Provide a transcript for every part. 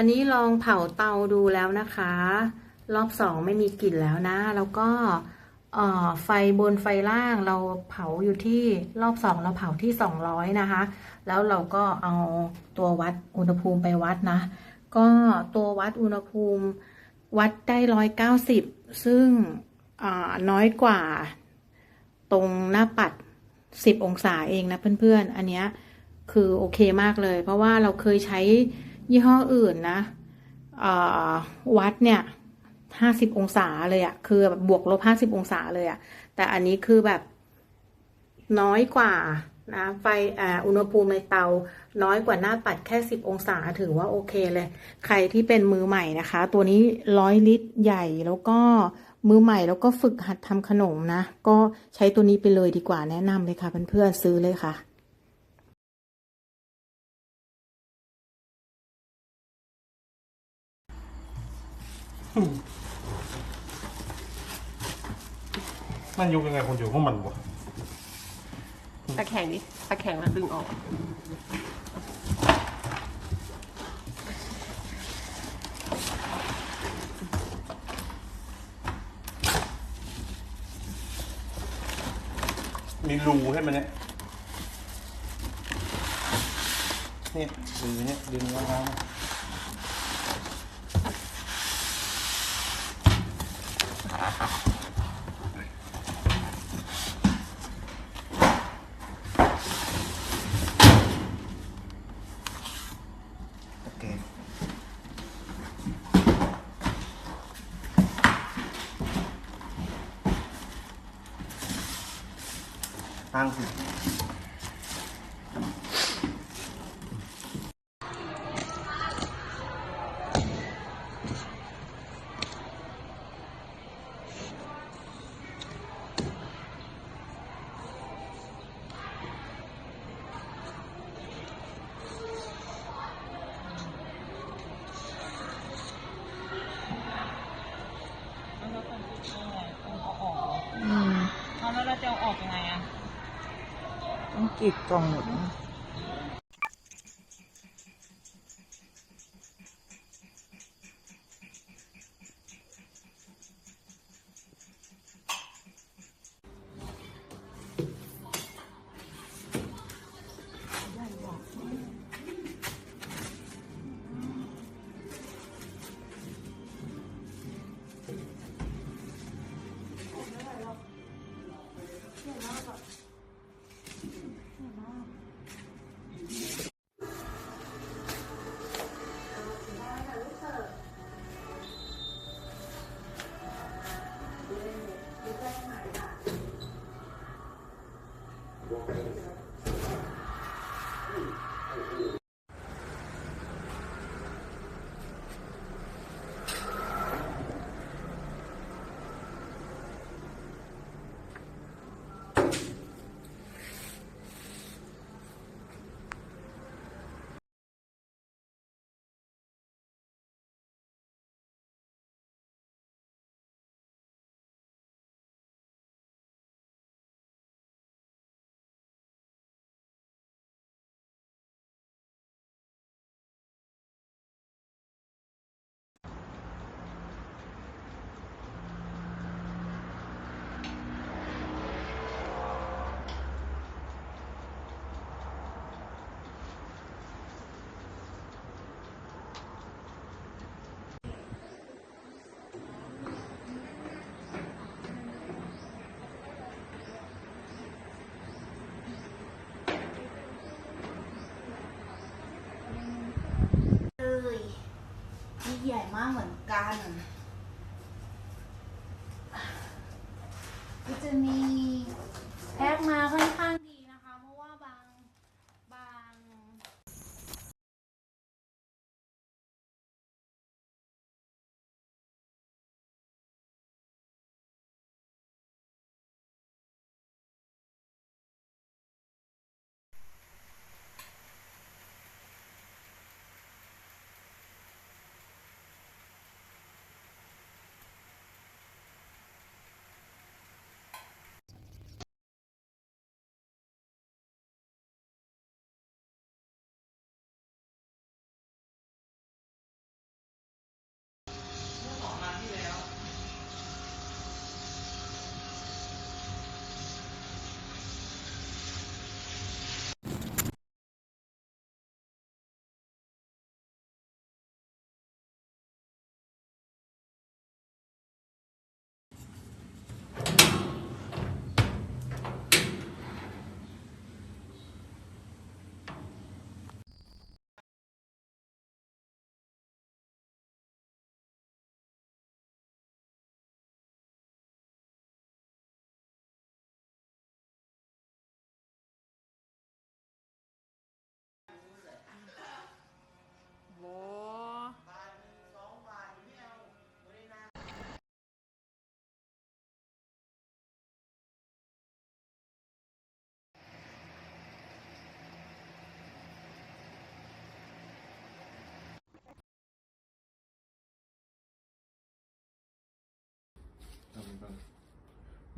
อันนี้ลองเผาเตาดูแล้วนะคะ รอบสองไม่มีกลิ่นแล้วนะ แล้วก็ไฟบนไฟล่างเราเผาอยู่ที่รอบสองเราเผาที่ 200 นะคะ แล้วเราก็เอาตัววัดอุณหภูมิไปวัดนะ ก็ตัววัดอุณหภูมิวัดได้ร้อยเก้าสิบซึ่งน้อยกว่าตรงหน้าปัดสิบองศาเองนะเพื่อนๆ อันเนี้ยคือโอเคมากเลย เพราะว่าเราเคยใช้ ยี่ห้ออื่นนะวัดเนี่ยห้าสิบองศาเลยอะคือแบบบวกลบห้าสิบองศาเลยอะแต่อันนี้คือแบบน้อยกว่านะไฟออุณหภูมิในเตา น้อยกว่าหน้าปัดแค่10องศาถือว่าโอเคเลย ใครที่เป็นมือใหม่นะคะ ตัวนี้ร้อยลิตรใหญ่แล้วก็มือใหม่แล้วก็ฝึกหัดทำขนมนะ ก็ใช้ตัวนี้ไปเลยดีกว่าแนะนำเลยค่ะเพื่อนๆซื้อเลยค่ะ มันยุกยังไงคนอยู่พวกมันวะตะแข็งดิตะแข็งแล้วดึงออก มีรูใช่ไหมเนี่ยนี่ดึงเนี่ยดึงล้า ง ต้องกรีดกล่องหมดนะ ใหญ่มากเหมือนกันก็จะมีแพ็คมาค่อน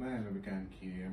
ไม่เราเป็นการเค็ม